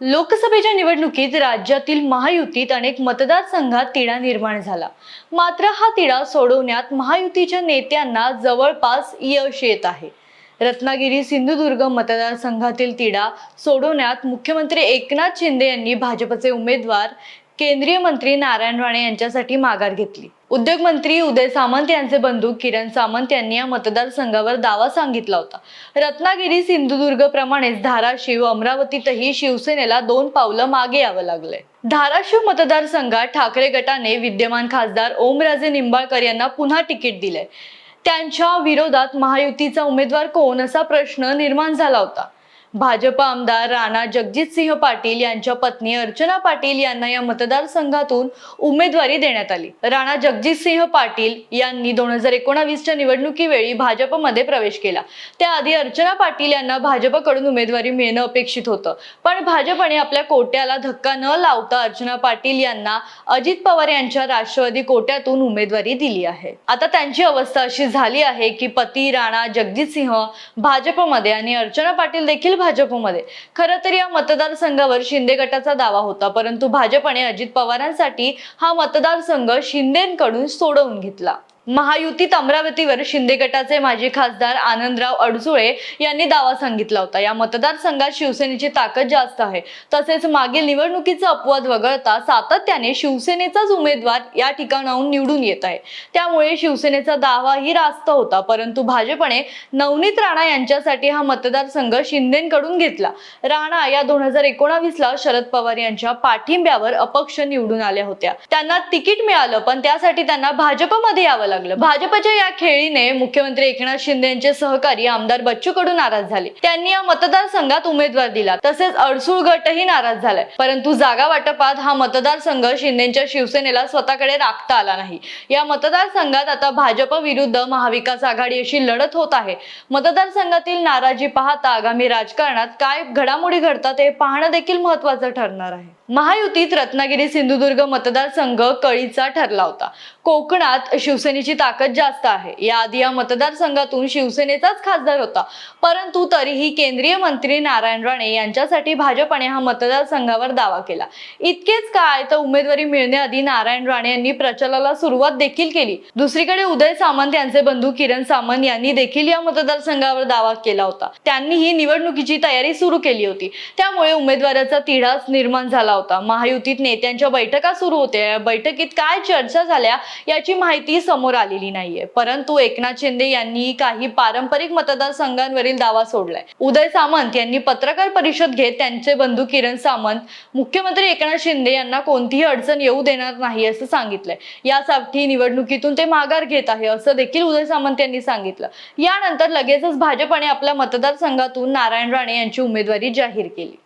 लोकसभेच्या निवडणुकीत राज्यातील महायुतीत अनेक मतदारसंघात तिढा निर्माण झाला. मात्र हा तिढा सोडवण्यात महायुतीच्या नेत्यांना जवळपास यश येत आहे. रत्नागिरी सिंधुदुर्ग मतदारसंघातील तिढा सोडवण्यात मुख्यमंत्री एकनाथ शिंदे यांनी भाजपचे उमेदवार केंद्रीय मंत्री नारायण राणे यांच्यासाठी माघार घेतली. उद्योग मंत्री उदय सामंत यांचे बंधू किरण सामंत यांनी या मतदारसंघावर दावा सांगितला होता. रत्नागिरी सिंधुदुर्ग प्रमाणेच धाराशिव अमरावतीतही शिवसेनेला दोन पावलं मागे यावं लागलंय. धाराशिव मतदारसंघात ठाकरे गटाने विद्यमान खासदार ओमराजे निंबाळकर यांना पुन्हा तिकीट दिलंय. त्यांच्या विरोधात महायुतीचा उमेदवार कोण असा प्रश्न निर्माण झाला होता. भाजप आमदार राणा जगजितसिंह पाटील यांच्या पत्नी अर्चना पाटील यांना या मतदारसंघातून उमेदवारी देण्यात आली. राणा जगजितसिंह पाटील यांनी दोन हजार एकोणावीसच्या निवडणुकीवेळी भाजपमध्ये प्रवेश केला. त्याआधी अर्चना पाटील यांना भाजपकडून उमेदवारी मिळणं अपेक्षित होतं. पण भाजपने आपल्या कोट्याला धक्का न लावता अर्चना पाटील यांना अजित पवार यांच्या राष्ट्रवादी कोट्यातून उमेदवारी दिली आहे. आता त्यांची अवस्था अशी झाली आहे की पती राणा जगजितसिंह भाजपमध्ये आणि अर्चना पाटील देखील भाजपमध्ये. खरं तर या मतदारसंघावर शिंदे गटाचा दावा होता परंतु भाजपने अजित पवारांसाठी हा मतदारसंघ शिंदेकडून सोडवून घेतला. महायुतीत अमरावतीवर शिंदे गटाचे माजी खासदार आनंदराव अडसुळे यांनी दावा सांगितला होता. या मतदारसंघात शिवसेनेची ताकद जास्त आहे. तसेच मागील निवडणुकीचा अपवाद वगळता सातत्याने शिवसेनेचाच उमेदवार या ठिकाणाहून निवडून येत आहे. त्यामुळे शिवसेनेचा दावाही रास्त होता परंतु भाजपने नवनीत राणा यांच्यासाठी हा मतदारसंघ शिंदेकडून घेतला. राणा या दोन हजार एकोणावीस ला शरद पवार यांच्या पाठिंब्यावर अपक्ष निवडून आल्या होत्या. त्यांना तिकीट मिळालं पण त्यासाठी त्यांना भाजपमध्ये यावं लागलं. भाजपच्या या खेळीने मुख्यमंत्री एकनाथ शिंदे यांचे सहकारी आमदार बच्चू कडू नाराज झाले. त्यांनी या मतदारसंघात उमेदवार दिला. तसेच अडसूळ गटही नाराज झालाय. परंतु जागा वाटपात हा मतदारसंघ शिंदेच्या शिवसेनेला स्वतःकडे राखता आला नाही. या मतदारसंघात आता भाजप विरुद्ध महाविकास आघाडी अशी लढत होत आहे. मतदारसंघातील नाराजी पाहता आगामी राजकारणात काय घडामोडी घडतात हे पाहणं देखील महत्वाचं ठरणार आहे. महायुतीत रत्नागिरी सिंधुदुर्ग मतदारसंघ कळीचा ठरला होता. कोकणात शिवसेनेची ताकद जास्त आहे. याआधी या मतदारसंघातून शिवसेनेचाच खासदार होता. परंतु तरीही केंद्रीय मंत्री नारायण राणे यांच्यासाठी भाजपने हा मतदारसंघावर दावा केला. इतकेच काय तर उमेदवारी मिळण्याआधी नारायण राणे यांनी प्रचाराला सुरुवात देखील केली. दुसरीकडे उदय सामंत यांचे बंधू किरण सामंत यांनी देखील या मतदारसंघावर दावा केला होता. त्यांनीही निवडणुकीची तयारी सुरू केली होती. त्यामुळे उमेदवाराचा तिढाच निर्माण झाला होता. महायुतीत नेत्यांच्या बैठका सुरू होत्या. या बैठकीत काय चर्चा झाल्या याची माहिती समोर आलेली नाहीये. परंतु एकनाथ शिंदे यांनी काही पारंपरिक मतदारसंघांवरील दावा सोडलाय. उदय सामंत यांनी पत्रकार परिषद घेत त्यांचे बंधू किरण सामंत मुख्यमंत्री एकनाथ शिंदे यांना कोणतीही अडचण येऊ देणार नाही असं सांगितलंय. यासाठी निवडणुकीतून ते माघार घेत आहे असं देखील उदय सामंत यांनी सांगितलं. यानंतर लगेचच भाजपने आपल्या मतदारसंघातून नारायण राणे यांची उमेदवारी जाहीर केली.